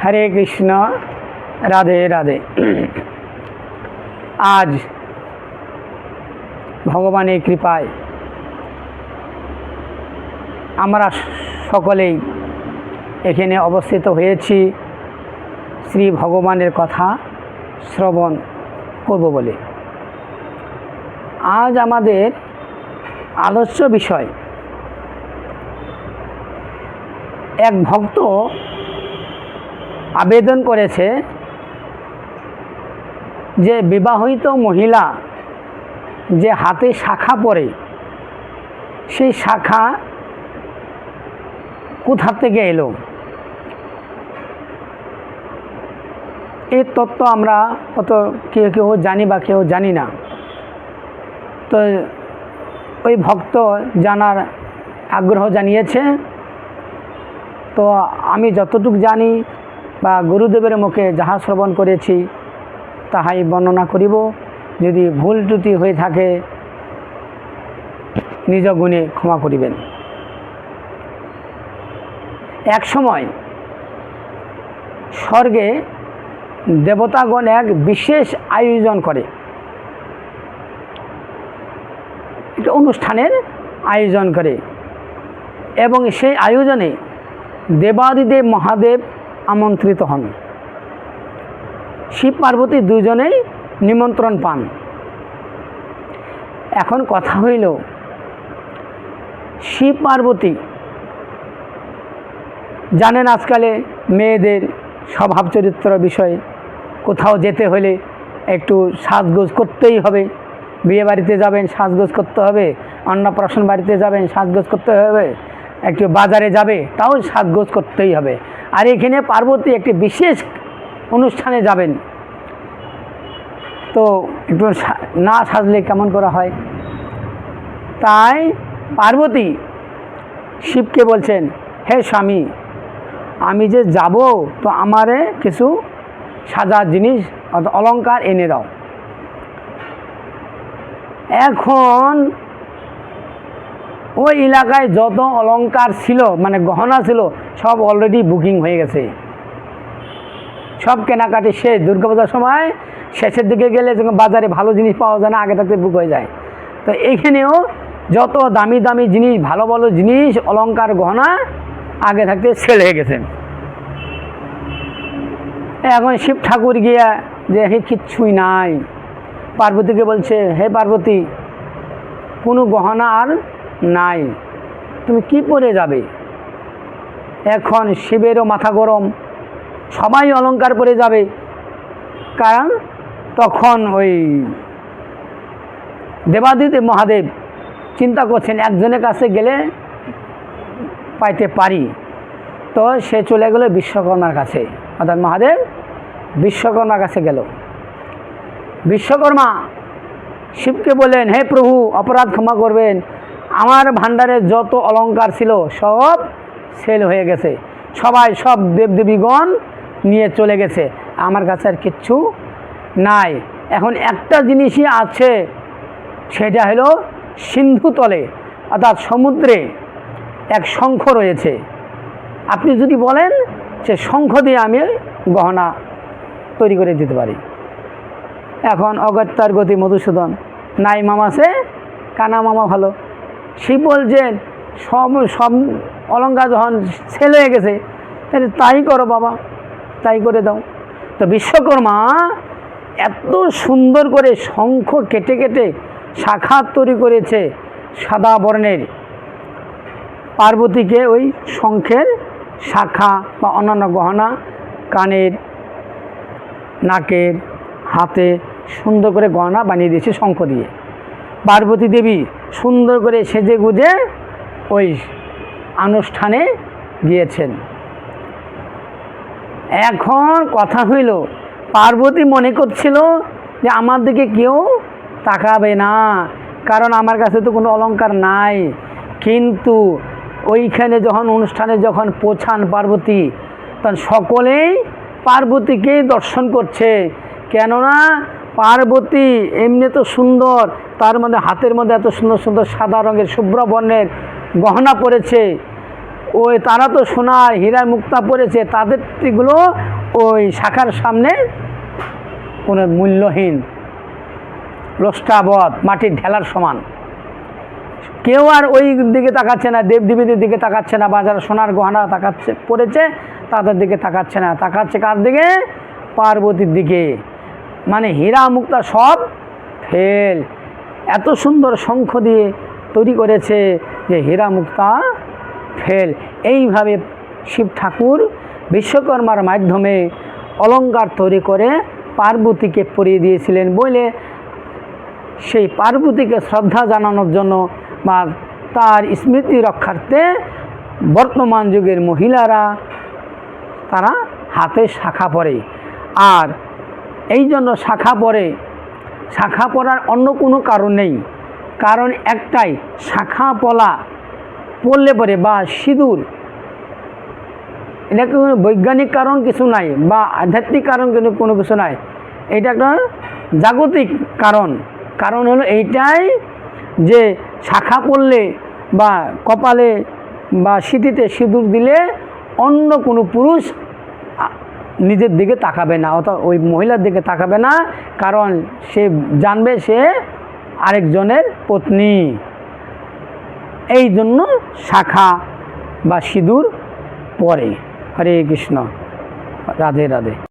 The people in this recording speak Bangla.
হরে কৃষ্ণ, রাধে রাধে। আজ ভগবানের কৃপায় আমরা সকলেই এখানে অবস্থিত হয়েছি। শ্রী ভগবানের কথা শ্রবণ করব বলে। আজ আমাদের আলোচ্য বিষয়, এক ভক্ত আবেদন করেছে যে বিবাহিত মহিলা যে হাতে শাখা পরে, সেই শাখা কোথা থেকে এলো? এই তত্ত্ব আমরা অত কেউ কেউ জানি বা কেউ জানি না। তো ওই ভক্ত জানার আগ্রহ জানিয়েছে। তো আমি যতটুকু জানি বা গুরুদেবের মুখে যাহা শ্রবণ করেছি, তাহাই বর্ণনা করিব। যদি ভুল ত্রুটি হয়ে থাকে, নিজ গুণে ক্ষমা করিবেন। এক সময় স্বর্গে দেবতাগণ এক বিশেষ আয়োজন করে। একটা অনুষ্ঠানের আয়োজন করে এবং সেই আয়োজনে দেবাদিদেব মহাদেব আমন্ত্রিত হন। শিব পার্বতী দুজনেই নিমন্ত্রণ পান। এখন কথা হইল, শিব পার্বতী জানেন আজকালে মেয়েদের স্বভাব চরিত্র বিষয়ে কোথাও যেতে হলে একটু সাজগোজ করতেই হবে। বিয়ে বাড়িতে যাবেন, সাজগোজ করতে হবে। অন্নপ্রাশন বাড়িতে যাবেন, সাজগোজ করতে হবে। একটু বাজারে যাবে, তাও সাজগোজ করতেই হবে। আর এখানে পার্বতী একটি বিশেষ অনুষ্ঠানে যাবেন। তো একটু না সাজলে কেমন করা হয়? তাই পার্বতী শিবকে বলছেন, হে স্বামী, আমি যে যাব, তো আমারে কিছু সাজার জিনিস অলংকার এনে দাও। এখন ওই এলাকায় যত অলঙ্কার ছিল মানে গহনা ছিল, সব অলরেডি বুকিং হয়ে গেছে। সব কেনাকাটি শেষ। দুর্গাপূজার সময় শেষের দিকে গেলে যখন বাজারে ভালো জিনিস পাওয়া যায় না, আগে থাকতে বুক হয়ে যায়। তো এইখানেও যত দামি দামি জিনিস, ভালো ভালো জিনিস, অলংকার, গহনা, আগে থাকতে সেল হয়ে গেছে। এখন শিব ঠাকুর গিয়া যে হে কিচ্ছুই নাই। পার্বতীকে বলছে, হে পার্বতী, কোনো গহনা আর নাই তুমি কি পরে যাবে? এখন শিবেরও মাথা গরম। সবাই অলংকার পরে যাবে। কারণ তখন ওই দেবাদিদেব মহাদেব চিন্তা করছেন, একজনের কাছে গেলে পাইতে পারি। তো সে চলে গেল বিশ্বকর্মার কাছে। অর্থাৎ মহাদেব বিশ্বকর্মার কাছে গেল। বিশ্বকর্মা শিবকে বললেন, হে প্রভু, অপরাধ ক্ষমা করবেন। আমার ভাণ্ডারে যত অলঙ্কার ছিল, সব সেল হয়ে গেছে। সবাই, সব দেবদেবীগণ নিয়ে চলে গেছে। আমার কাছে আর কিচ্ছু নাই। এখন একটা জিনিসই আছে, সেটা হলো সিন্ধু তলে, অর্থাৎ সমুদ্রে এক শঙ্খ রয়েছে। আপনি যদি বলেন সে শঙ্খ দিয়ে আমি গহনা তৈরি করে দিতে পারি। এখন অগত্যার গতি মধুসূদন। নাই মামা সে, কানা মামা ভালো। শিব বলছেন সব সব অলঙ্কার যখন ছেল হয়ে গেছে, তাহলে তাই করো বাবা, তাই করে দাও। তো বিশ্বকর্মা এত সুন্দর করে শঙ্খ কেটে কেটে শাখা তৈরি করেছে সাদা বর্ণের। পার্বতীকে ওই শঙ্খের শাখা বা অন্যান্য গহনা কানের, নাকের হাতে সুন্দর করে গহনা বানিয়ে দিয়েছে শঙ্খ দিয়ে। পার্বতী দেবী সুন্দর করে সেজে গুজে ওই আনুষ্ঠানে গিয়েছেন। এখন কথা হইল, পার্বতী মনে করছিল যে আমার দিকে কেউ তাকাবে না, কারণ আমার কাছে তো কোনো অলঙ্কার নাই। কিন্তু ওইখানে যখন অনুষ্ঠানে যখন পৌঁছান পার্বতী, তখন সকলেই পার্বতীকেই দর্শন করছে। কেননা পার্বতী এমনি তো সুন্দর তার মধ্যে হাতের মধ্যে এত সুন্দর সুন্দর সাদা রঙের শুভ্র বর্ণের গহনা পরেছে। ওই তারা তো সোনার হীরা মুক্তা পরেছে, তাদের এগুলো ওই শাখার সামনে কোনো মূল্যহীন লোষ্টাবধ মাটির ঢেলার সমান। কেউ আর ওই দিকে তাকাচ্ছে না, দেবদেবীদের দিকে তাকাচ্ছে না বা যারা সোনার গহনা তাকাচ্ছে পড়েছে তাদের দিকে তাকাচ্ছে না। তাকাচ্ছে কার দিকে? পার্বতীর দিকে। মানে হীরা মুক্তা সব ফেল। এত সুন্দর শঙ্খ দিয়ে তৈরি করেছে যে হীরা মুক্তা ফেল। এইভাবে শিব ঠাকুর বিশ্বকর্মার মাধ্যমে অলঙ্কার তৈরি করে পার্বতীকে পরিয়ে দিয়েছিলেন বলে সেই পার্বতীকে শ্রদ্ধা জানানোর জন্য বা তার স্মৃতি রক্ষার্থে বর্তমান যুগের মহিলারা তারা হাতে শাখা পরে। আর এই জন্য শাখা পরে শাখা পড়ার অন্য কোনো কারণ নেই। কারণ একটাই, শাখা পলা পড়লে পরে বা সিঁদুর, এটা কোনো বৈজ্ঞানিক কারণ কিছু নাই বা আধ্যাত্মিক কারণ কিন্তু কোনো কিছু নাই। এটা একটা জাগতিক কারণ। কারণ হলো এইটাই যে শাখা পড়লে বা কপালে বা স্মৃতিতে সিঁদুর দিলে অন্য কোনো পুরুষ নিজের দিকে তাকাবে না, অর্থাৎ ওই মহিলার দিকে তাকাবে না, কারণ সে জানবে সে আরেকজনের পত্নী। এই জন্য শাখা বা সিঁদুর পরে। হরে কৃষ্ণ। রাধে রাধে।